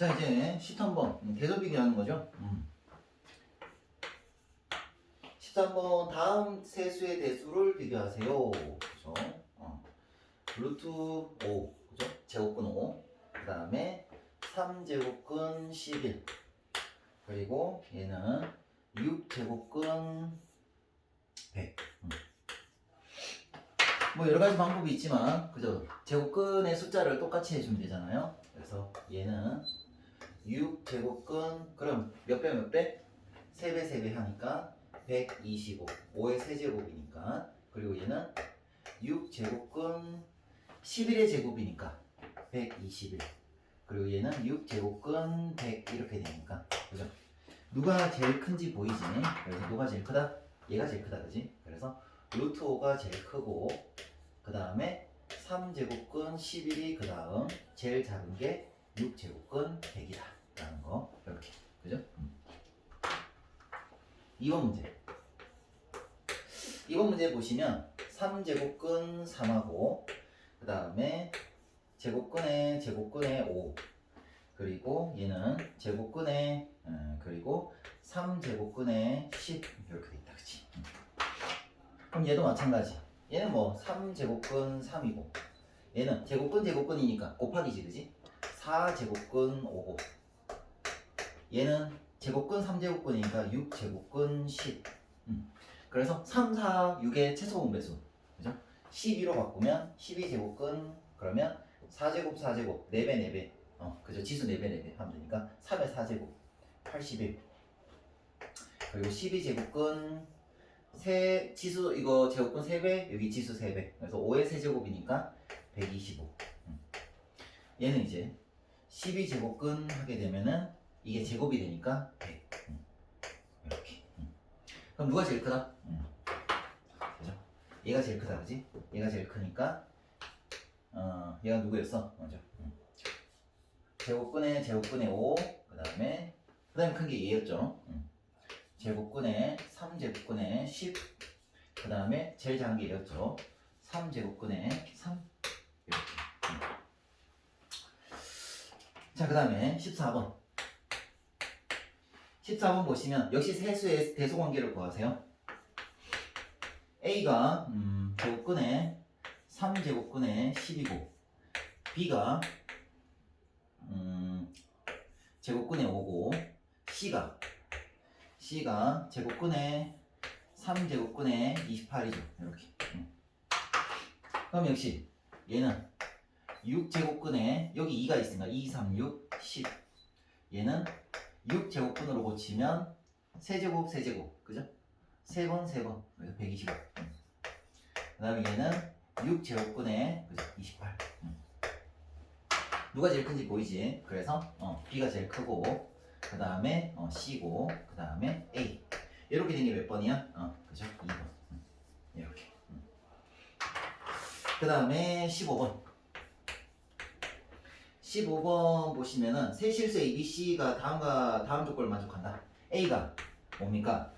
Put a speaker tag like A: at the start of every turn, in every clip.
A: 자 이제 13번 음, 대소 비교 하는 거죠. 음. 13번 다음 세수의 대수를 비교하세요. 그죠? 어. 루트 5 그죠? 제곱근 5 그 다음에 3제곱근 11 그리고 얘는 6제곱근 100 음. 뭐 여러 가지 방법이 있지만 그죠? 제곱근의 숫자를 똑같이 해주면 되잖아요. 그래서 얘는 6제곱근 그럼 몇 배 몇 배? 3배 3배 하니까 125 5의 세제곱이니까 그리고 얘는 6제곱근 11의 제곱이니까 121 그리고 얘는 6제곱근 100 이렇게 되니까 그죠? 누가 제일 큰지 보이지? 그래서 누가 제일 크다? 얘가 제일 크다 그지? 그래서 루트 5가 제일 크고 그 다음에 3제곱근 11이 그 다음 제일 작은 게 6제곱근 100이다 라는 거 이렇게 그죠? 음. 2번 문제 2번 문제 보시면 3제곱근 3하고 그 다음에 제곱근의 제곱근의 5 그리고 얘는 제곱근의 음, 그리고 3제곱근의 10 이렇게 돼 있다 그치? 음. 그럼 얘도 마찬가지 얘는 뭐 3제곱근 3이고 얘는 제곱근 제곱근이니까 곱하기지 그지? 4제곱근 5고 얘는 제곱근 3제곱근이니까 6제곱근 10 음. 그래서 3, 4, 6의 최소분 배수 그죠? 12로 바꾸면 12제곱근 그러면 4제곱 4제곱 4배 4배 어 그죠? 지수 4배 4배 하면 되니까 3의 4제곱 81 그리고 12제곱근 세 지수 이거 제곱근 3배 여기 지수 3배 그래서 5의 세제곱이니까 125 음. 얘는 이제 12제곱근 하게 되면은 이게 제곱이 되니까 100 음. 이렇게 음. 그럼 누가 제일 크다? 음. 그죠? 얘가 제일 크다 그지? 얘가 제일 크니까 어 얘가 누구였어? 먼저 음. 제곱근의 제곱근의 5 그 다음에 그 다음에 큰 게 얘였죠 음. 제곱근의 3제곱근의 10 그 다음에 제일 작은 게 얘였죠 3제곱근의 3 이렇게 음. 자 그 다음에 14번 14번 보시면 역시 세수의 대소관계를 구하세요. A가 음, 제곱근의 3제곱근의 10이고 B가 음, 제곱근의 5고 C가 C가 제곱근의 3제곱근의 28이죠. 이렇게. 음. 그럼 역시 얘는 6제곱근의 여기 2가 있으니까 2, 3, 6, 10 얘는 6제곱분으로 고치면 세제곱 세제곱 그죠? 세번 세번 그래서 125 음. 그 다음에 얘는 6제곱분의 그죠? 28 음. 누가 제일 큰지 보이지? 그래서 어, B가 제일 크고 그 다음에 어, C고 그 다음에 A 이렇게 된 게 몇 번이야? 어, 그죠? 2번 음. 이렇게 그 다음에 15번 15번 보시면은 세 실수 A, B, C가 다음과 다음 조건을 만족한다. A가 뭡니까?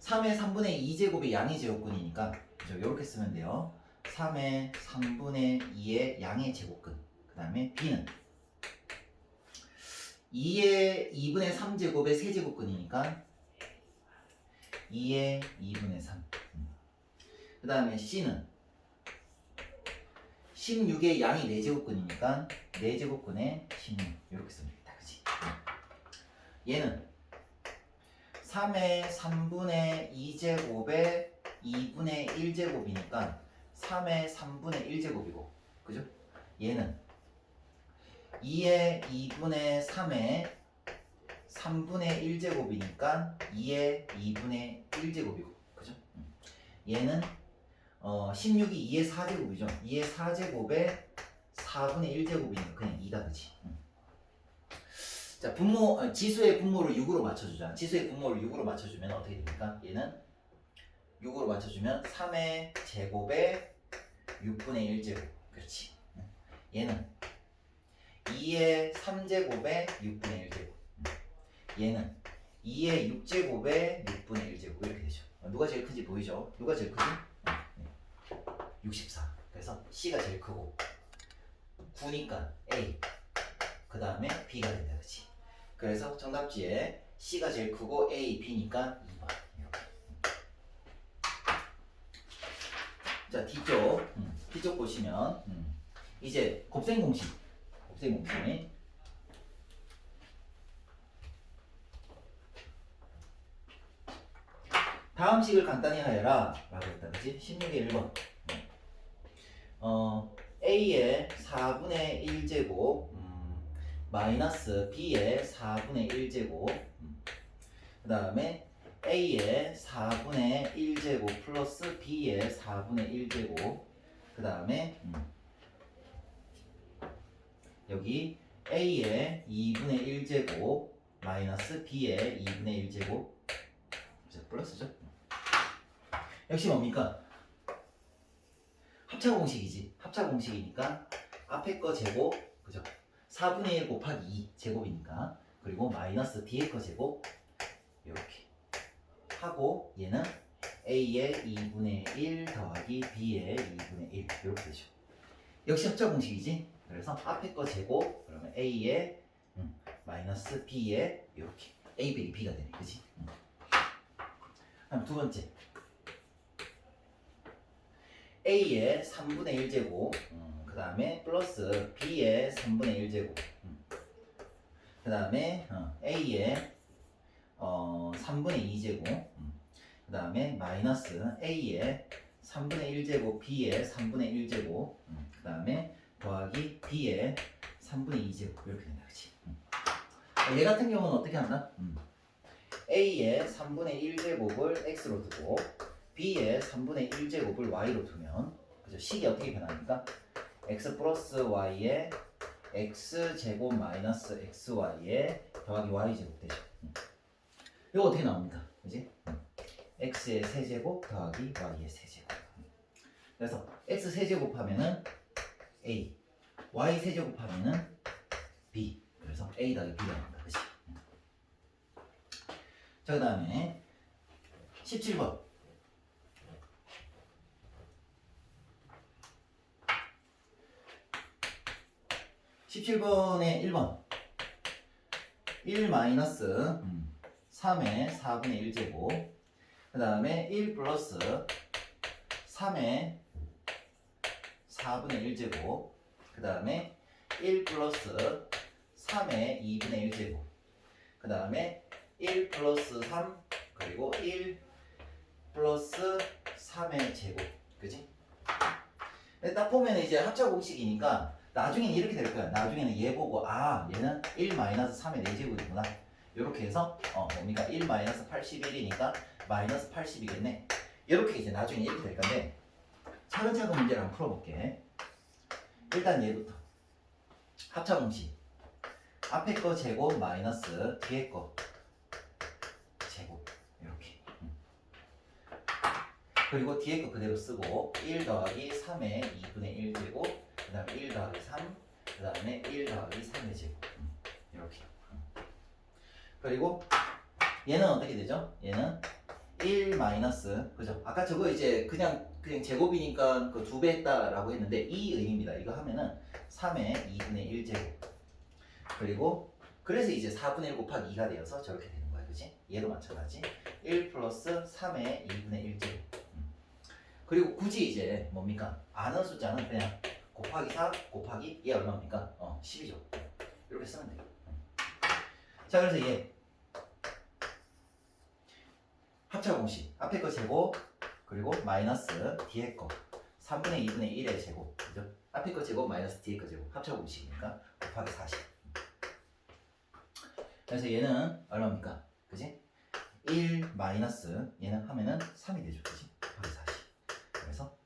A: 3의 3분의 2제곱의 양의 제곱근이니까 그죠? 이렇게 쓰면 돼요. 3의 3분의 2의 양의 제곱근. 그 다음에 B는 2의 2분의 3제곱의 세제곱근이니까 2의 2분의 3. 그 다음에 C는 16의 양이 4제곱근이니까 4제곱근에 16 이렇게 쓰면 되겠다 그치? 얘는 3의 3분의 2제곱에 2분의 1제곱이니까 3의 3분의 1제곱이고 그죠? 얘는 2의 2분의 3의 3분의 1제곱이니까 2의 2분의 1제곱이고 그죠? 음. 얘는 어, 16이 2의 4제곱이죠. 2의 4제곱에 4분의 1제곱이니까 그냥 2다 그지. 응. 자 분모 아, 지수의 분모를 6으로 맞춰주자. 지수의 분모를 6으로 맞춰주면 어떻게 됩니까? 얘는 6으로 맞춰주면 3의 제곱에 6분의 1제곱. 그렇지. 응. 얘는 2의 3제곱에 6분의 1제곱. 응. 얘는 2의 6제곱에 6분의 1제곱 이렇게 되죠. 어, 누가 제일 큰지 보이죠? 누가 제일 크지? 64. 그래서 C가 제일 크고 9니까 A. 그 다음에 B가 된다, 그치? 그래서 정답지에 C가 제일 크고 A, B니까 2번. 이렇게. 자, D쪽. 음, D쪽 보시면, 음, 이제 곱셈 공식. 곱셈 공식. 다음 식을 간단히 하여라. 라고 했다, 그치? 16의 1번. 어, A의 4분의 1제곱, 음, 마이너스 B의 4분의 1제곱, 그 다음에 A의 4분의 1제곱 플러스 B의 4분의 1제곱, 그 다음에 음, 여기 A의 2분의 1제곱 마이너스 B의 2분의 1제곱 이제 플러스죠. 역시 뭡니까? 합차 공식이지. 합차 공식이니까 앞에 거 제곱, 그죠? 4분의 1 곱하기 2 제곱이니까 그리고 마이너스 뒤에 거 제곱 이렇게 하고 얘는 a의 2분의 1 더하기 b의 2분의 1 이렇게 되죠. 역시 합차 공식이지. 그래서 앞에 거 제곱 그러면 a의 음, 마이너스 b의 이렇게 a 빼기 b가 되네, 그지? 음. 두 번째 a의 3분의 1제곱 그 다음에 플러스 b의 3분의 1제곱 그 다음에 a의 어, 3분의 2제곱 그 다음에 마이너스 a의 3분의 1제곱 b의 3분의 1제곱 그 다음에 더하기 b의 3분의 2제곱 이렇게 된다 그치 음. 얘 같은 경우는 어떻게 한다? 음. a의 3분의 1제곱을 x로 두고 b의 3분의 1제곱을 y로 두면 그죠? 식이 어떻게 변합니까? x 플러스 y의 x 제곱 마이너스 xy의 더하기 y 제곱 되죠. 음. 이거 어떻게 나옵니까? 그지? 음. x의 세제곱 더하기 y의 세제곱. 음. 그래서 x 세제곱 하면은 a, y 세제곱 하면은 b. 그래서 a 더하기 b가 나온다. 그지? 음. 자, 그 다음에 17번. 17번에 1번. 1 마이너스 3의 4분의 1제곱. 그 다음에 1 플러스 3의 4분의 1제곱. 그 다음에 1 플러스 3의 2분의 1제곱. 그 다음에 1 플러스 3 그리고 1 플러스 3의 제곱. 그지? 딱 보면 이제 합차 공식이니까 나중에는 이렇게 될 거야. 나중에는 얘 보고 아 얘는 1 마이너스 3의 4제곱이구나. 이렇게 해서 어 뭡니까 1 마이너스 81이니까 마이너스 80이겠네. 이렇게 이제 나중에 이렇게 될 건데 차근차근 문제를 한번 풀어볼게. 일단 얘부터 합차 공식 앞에 거 제곱 마이너스 뒤에 거 제곱 이렇게. 음. 그리고 뒤에 거 그대로 쓰고 1 더하기 3의 2분의 1 제곱 그 다음에 1 더하기 3, 그 다음에 1 더하기 3의 제곱 음, 이렇게 음. 그리고 얘는 어떻게 되죠? 얘는 1 마이너스 그죠? 아까 저거 이제 그냥 그냥 제곱이니까 그 두 배 했다라고 했는데 이 의미입니다 이거 하면은 3의 2분의 1 제곱 그리고 그래서 이제 4분의 1 곱하기 2가 되어서 저렇게 되는 거야 그지? 얘도 마찬가지 1 플러스 3의 2분의 1 제곱 음. 그리고 굳이 이제 뭡니까? 아는 숫자는 그냥 곱하기 4 곱하기 얘 얼마입니까? 어 10이죠 이렇게 쓰면 돼요 자 그래서 얘 합차 공식 앞에 거 제곱 그리고 마이너스 뒤에 거 3분의 2분의 1의 제곱 그죠? 앞에 거 제곱 마이너스 뒤에 거 제곱 합차 공식이니까 곱하기 40 그래서 얘는 얼마입니까? 그지? 1 마이너스 얘는 하면은 3이 되죠 그지? 곱하기 40 그래서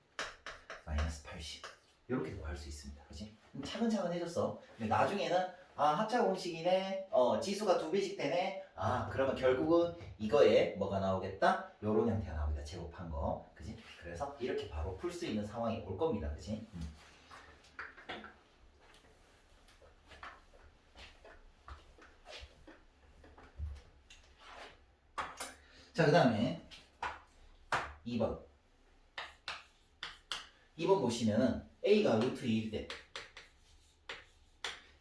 A: 마이너스 80 이렇게 구할 수 있습니다. 그렇지? 차근차근 해줬어. 근데 나중에는 아 합차 공식이네. 어 지수가 두 배씩 되네. 아 그러면 결국은 이거에 뭐가 나오겠다? 요런 형태가 나오겠다. 제곱한 거. 그지? 그래서 이렇게 바로 풀 수 있는 상황이 올 겁니다. 그지? 음. 자, 그 다음에 2번. 2번 보시면은 A가 루트 2일 때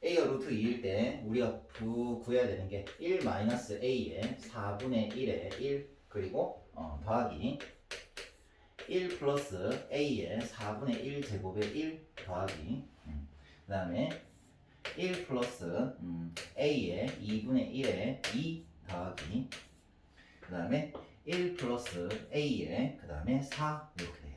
A: a가 루트 2일 때 우리가 구, 구해야 되는 게 1 마이너스 a의 4분의 1의 1 그리고 어, 더하기 1 플러스 a의 4분의 1 제곱의 1 더하기 음, 그 다음에 1 플러스 음, a의 2분의 1의 2 더하기 그 다음에 1 플러스 a의 그 다음에 4 이렇게? 음.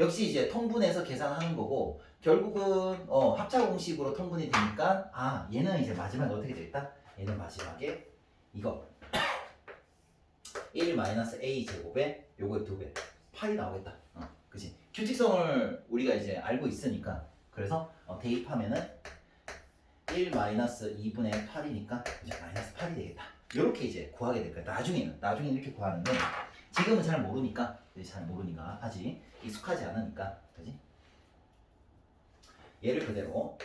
A: 역시 이제 통분해서 계산하는 거고 결국은 어, 합차 공식으로 통분이 되니까 아 얘는 이제 마지막에 어떻게 되겠다? 얘는 마지막에 이거 1 마이너스 a 제곱에 요거의 두배 8이 나오겠다. 어, 그지? 규칙성을 우리가 이제 알고 있으니까 그래서 어, 대입하면은 1 마이너스 2분의 8이니까 이제 마이너스 8이 되겠다. 이렇게 이제 구하게 될 거야. 나중에는 나중에 이렇게 구하는데 지금은 잘 모르니까 이제 잘 모르니까 아직 익숙하지 않으니까 그지? 얘를 그대로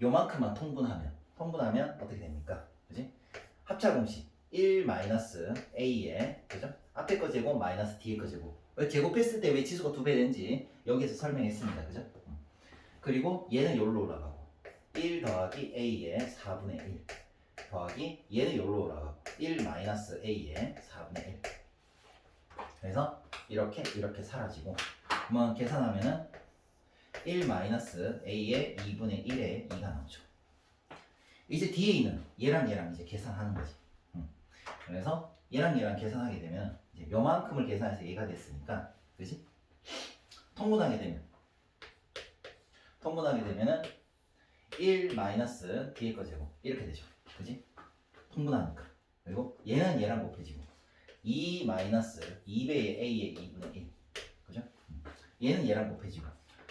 A: 요만큼만 통분하면 통분하면 어떻게 됩니까? 그지? 합차 공식 1 마이너스 a의 그죠? 앞에 거 제곱 마이너스 뒤에 거 제곱 왜 제곱했을 때 왜 지수가 두 배 되는지 여기서 설명했습니다. 그죠? 음. 그리고 얘는 여기로 올라가고 1 더하기 a의 4분의 1 더하기 얘는 여기로 올라가고 1 마이너스 a의 4분의 1 그래서 이렇게 이렇게 사라지고 그러면 계산하면은 1 마이너스 a의 2분의 1의 2가 나오죠. 이제 뒤에 있는 얘랑 얘랑 이제 계산하는 거지. 음. 그래서 얘랑 얘랑 계산하게 되면 이제 요만큼을 계산해서 얘가 됐으니까 그지? 통분하게 되면 통분하게 되면은 1 마이너스 뒤에 거 제곱 이렇게 되죠. 그지? 통분하니까 그리고 얘는 얘랑 곱해지고 2 마이너스 2배의 a의 2분의 1 그죠? 음. 얘는 얘랑 곱해지고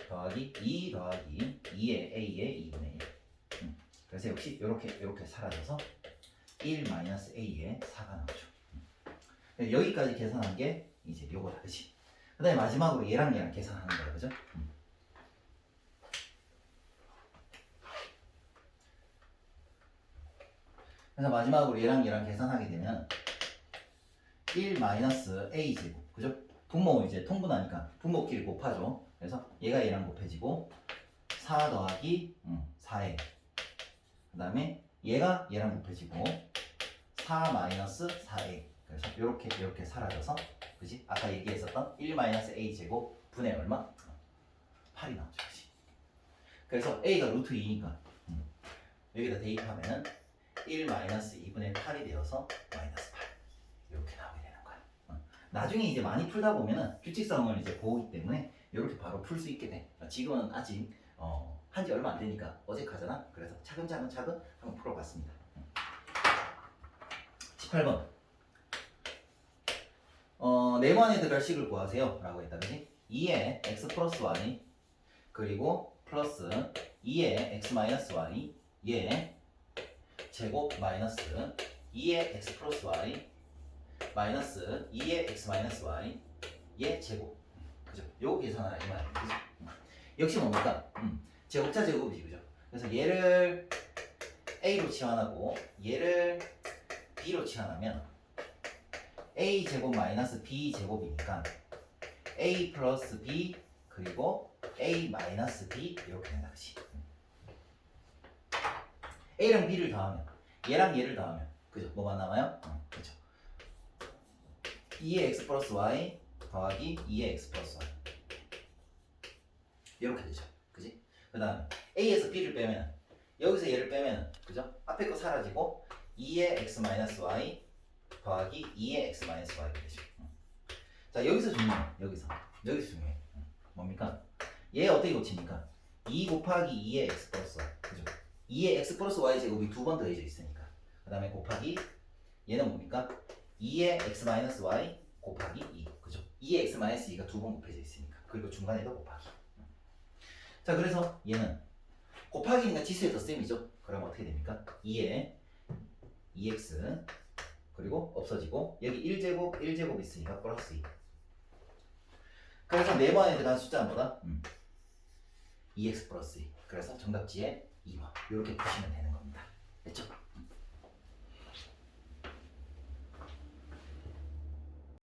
A: 더하기 2 더하기 2의 a의 2분의 1 음. 그래서 역시 이렇게 이렇게 사라져서 1 마이너스 a의 4가 나오죠. 음. 여기까지 계산한 게 이제 요거다, 그치? 그 다음에 마지막으로 얘랑 얘랑 계산하는 거야, 그죠? 음. 그래서 마지막으로 얘랑 얘랑 계산하게 되면 1 마이너스 a 제곱, 그죠? 분모 이제 통분하니까 분모끼리 곱하죠. 그래서 얘가 얘랑 곱해지고 4 더하기 음, 4에 그 다음에 얘가 얘랑 곱해지고 4 마이너스 4a 그래서 이렇게 이렇게 사라져서 그지? 아까 얘기했었던 1 마이너스 a 제곱 분의 얼마? 8이 나오죠 그지? 그래서 a가 루트 2니까 음, 여기다 대입하면은 1 마이너스 2분의 8이 되어서 마이너스 8 이렇게 나오게 되는 거야 어. 나중에 이제 많이 풀다 보면은 규칙성을 이제 보기 때문에 이렇게 바로 풀 수 있게 돼 지금은 아직 어, 한지 얼마 안 되니까 어색하잖아. 그래서 차근차근 차근 한번 풀어봤습니다. 18번. 어, 네모안의 별식을 구하세요. 라고 했다. 그지? 2의 x 플러스 y 그리고 플러스 2의 x 마이너스 y 예 제곱 마이너스 2의 x 플러스 y 마이너스 2의 x 마이너스 y 예 제곱 그죠? 요거 계산하라 이 말이야. 그죠? 음. 역시 뭡니까? 음. 제곱자 제곱이지 그죠? 그래서 얘를 a로 치환하고 얘를 b로 치환하면 a 제곱 마이너스 b 제곱이니까 a 플러스 b 그리고 a 마이너스 b 이렇게 된다 그치? A랑 b를 더하면 얘랑 얘를 더하면 그죠? 뭐가 남아요? 어, 그죠? 2의 x 플러스 y 더하기 2의 x 플러스 y 이렇게 되죠 그지? 그 다음에 a에서 b를 빼면 여기서 얘를 빼면 그죠? 앞에 거 사라지고 2의 x 마이너스 y 더하기 2의 x 마이너스 y가 되죠 음. 자 여기서 중요해 여기서 여기서 중요해 음. 뭡니까? 얘 어떻게 고칩니까? 2 곱하기 2의 x 플러스 y 그죠? 2의 x 플러스 y 제곱이 두 번 더해져 있으니까 그 다음에 곱하기 얘는 뭡니까? 2의 x 마이너스 y 곱하기 2 그죠? 2의 x 마이너스 2가 두 번 곱해져 있으니까 그리고 중간에도 곱하기 자 그래서 얘는 곱하기니까 지수의 덧셈이죠 그럼 어떻게 됩니까? 2에 2x 그리고 없어지고 여기 1제곱 1제곱 있으니까 플러스 2 그래서 네번에 들어간 숫자는 뭐다? 음. 2x 플러스 2 그래서 정답지에 2번 이렇게 보시면 되는 겁니다 됐죠?